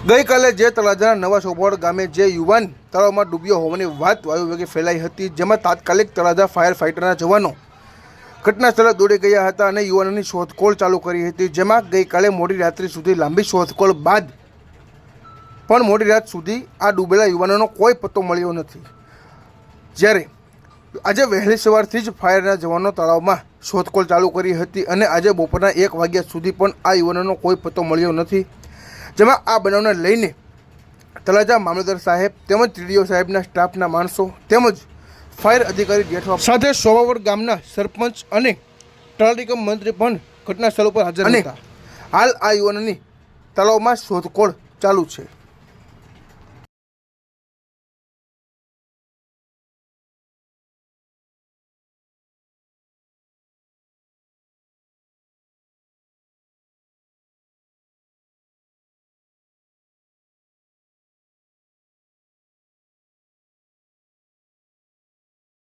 ગઈકાલે જે તળાજાના નવા સોપોડ ગામે જે યુવાન તળાવમાં ડૂબ્યો હોવાની વાત વાયુ વેગે ફેલાઈ હતી, જેમાં તાત્કાલિક તળાજા ફાયર ફાઇટરના જવાનો ઘટના સ્થળે દોડી ગયા હતા અને યુવાનોની શોધખોળ ચાલુ કરી હતી, જેમાં ગઈકાલે મોડી રાત્રિ સુધી લાંબી શોધખોળ બાદ પણ મોડી રાત સુધી આ ડૂબેલા યુવાનોનો કોઈ પત્તો મળ્યો નથી. જ્યારે આજે વહેલી સવારથી જ ફાયરના જવાનો તળાવમાં શોધખોળ ચાલુ કરી હતી અને આજે બપોરના એક વાગ્યા સુધી પણ આ યુવાનોનો કોઈ પત્તો મળ્યો નથી. જેમાં આ બનાવને લઈને તળાજા મામલતદાર સાહેબ તેમજ ટીડીઓ સાહેબના સ્ટાફના માણસો તેમજ ફાયર અધિકારી જેઠવા સાથે સોવાવડ ગામના સરપંચ અને તલાટીકમ મંત્રી પણ ઘટના સ્થળ ઉપર હાજર હતા. હાલ આ યુવાનોની તળાવમાં શોધખોળ ચાલુ છે.